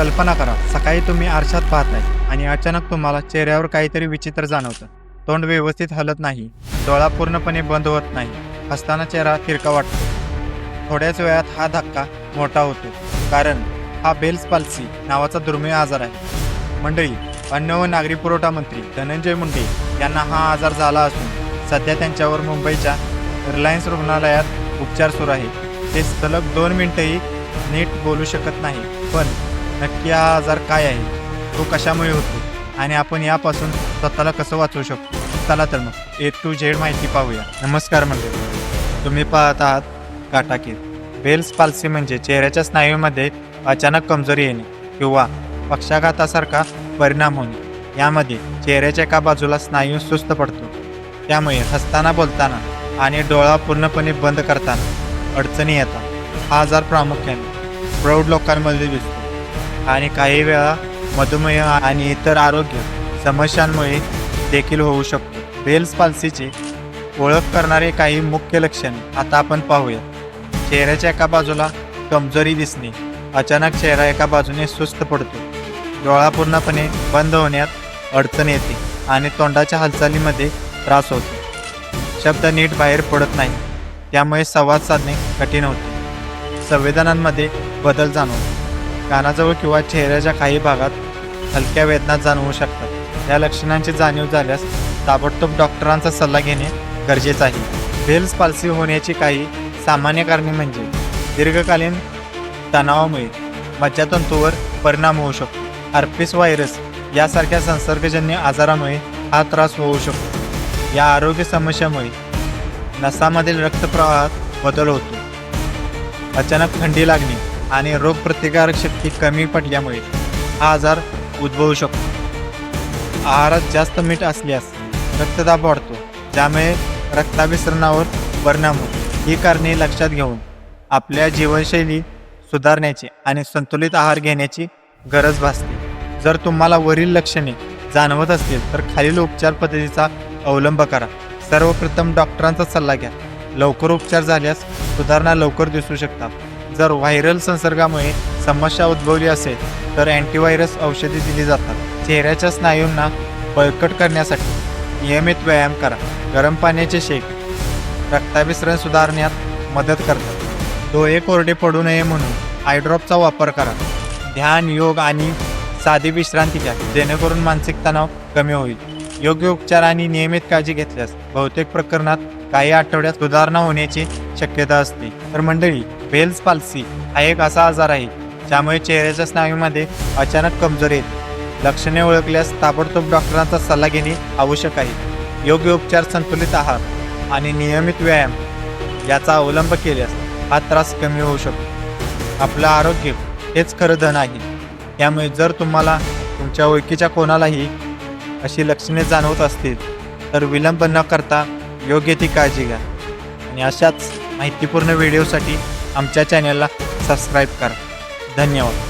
कल्पना करा. सकाळी तुम्ही आरशात पाहताय आणि अचानक तुम्हाला चेहऱ्यावर काहीतरी विचित्र जाणवतं. तोंड व्यवस्थित हलत नाही. डोळा पूर्णपणे बंद होत नाही. हसताना चेहरा तिरका वाटतो. थोड्याच वेळात हा धक्का मोठा होतो. कारण हा बेल्स पाल्सी नावाचा दुर्मिळ आजार आहे. मंडळी अन्न व नागरी पुरवठा मंत्री धनंजय मुंडे यांना हा आजार झाला असून सध्या त्यांच्यावर मुंबईच्या रिलायन्स रुग्णालयात उपचार सुरू आहे. ते सलग दोन मिनिटंही नीट बोलू शकत नाही. पण नक्की हा आजार काय आहे? तो कशामुळे होतो? आणि आपण यापासून स्वतःला कसं वाचवू शकतो? चला तर मग ए टू झेड माहिती पाहूया. नमस्कार मंडळी. तुम्ही पाहत आहात काटाकीर बेल्स पाल्सी म्हणजे चेहऱ्याच्या स्नायूमध्ये अचानक कमजोरी येणे किंवा पक्षाघातासारखा परिणाम होणे. यामध्ये चेहऱ्याच्या एका बाजूला स्नायू सुस्त पडतो. त्यामुळे हसताना बोलताना आणि डोळा पूर्णपणे बंद करताना अडचणी येतात. हा आजार प्रामुख्याने प्रौढ लोकांमध्ये दिसतो आणि काही वेळा मधुमेह आणि इतर आरोग्य समस्यांमुळे देखील होऊ शकतो. बेल्स पाल्सीची ओळख करणारे काही मुख्य लक्षणे आता आपण पाहूया चेहऱ्याच्या एका बाजूला कमजोरी दिसणे. अचानक चेहरा एका बाजूने सुस्त पडतो. डोळा पूर्णपणे बंद होण्यात अडचण येते आणि तोंडाच्या हालचालीमध्ये त्रास होतो. शब्द नीट बाहेर पडत नाही. त्यामुळे संवाद साधणे कठीण होते. संवेदनांमध्ये बदल जाणवतो. कानाजवळ किंवा चेहऱ्याच्या काही भागात हलक्या वेदना जाणवू शकतात. या लक्षणांची जाणीव झाल्यास ताबडतोब डॉक्टरांचा सल्ला घेणे गरजेचं आहे. बेल्स पाल्सी होण्याची काही सामान्य कारणे म्हणजे दीर्घकालीन तणावामुळे मज्जातंतूवर परिणाम होऊ शकतो. अर्पिस व्हायरस यासारख्या संसर्गजन्य आजारामुळे हा त्रास होऊ शकतो. या आरोग्य समस्यामुळे नसामधील रक्तप्रवाहात बदल होतो. अचानक थंडी लागणे आणि रोगप्रतिकारक शक्ती कमी पडल्यामुळे हा आजार उद्भवू शकतो. आहारात जास्त मीठ असल्यास रक्तदाब वाढतो ज्यामुळे रक्ताभिसरणावर परिणाम होतो. ही कारणे लक्षात घेऊन आपल्या जीवनशैली सुधारण्याची आणि संतुलित आहार घेण्याची गरज भासते. जर तुम्हाला वरील लक्षणे जाणवत असतील तर खालील उपचार पद्धतीचा अवलंब करा. सर्वप्रथम डॉक्टरांचा सल्ला घ्या. लवकर उपचार झाल्यास सुधारणा लवकर दिसू शकतात. जर व्हायरल संसर्गामुळे समस्या उद्भवली असेल तर अँटीव्हायरस औषधे दिली जातात. चेहऱ्याच्या स्नायूंना बळकट करण्यासाठी नियमित व्यायाम करा. गरम पाण्याचे शेक रक्ताभिसरण सुधारण्यात मदत करतात. डोळे कोरडे पडू नये म्हणून आयड्रॉपचा वापर करा. ध्यान योग आणि साधी विश्रांती घ्या जेणेकरून मानसिक तणाव कमी होईल. योग्य उपचार आणि नियमित काळजी घेतल्यास बहुतेक प्रकरणात काही आठवड्यात सुधारणा होण्याची शक्यता असते. तर मंडळी बेल्स पाल्सी हा एक असा आजार आहे ज्यामुळे चेहऱ्याच्या स्नायूमध्ये अचानक कमजोरी येते. लक्षणे ओळखल्यास ताबडतोब डॉक्टरांचा सल्ला घेणे आवश्यक आहे. योग्य उपचार संतुलित आहार आणि नियमित व्यायाम याचा अवलंब केल्यास हा त्रास कमी होऊ शकतो. आपलं आरोग्य हेच खरं धन आहे. त्यामुळे जर तुम्हाला तुमच्या ओळखीच्या कोणालाही अशी लक्षणे जाणवत असतील तर विलंब न करता योग्य ती काळजी घ्या. आणि अशाच माहितीपूर्ण व्हिडिओसाठी आमच्या चॅनलला सबस्क्राईब करा. धन्यवाद.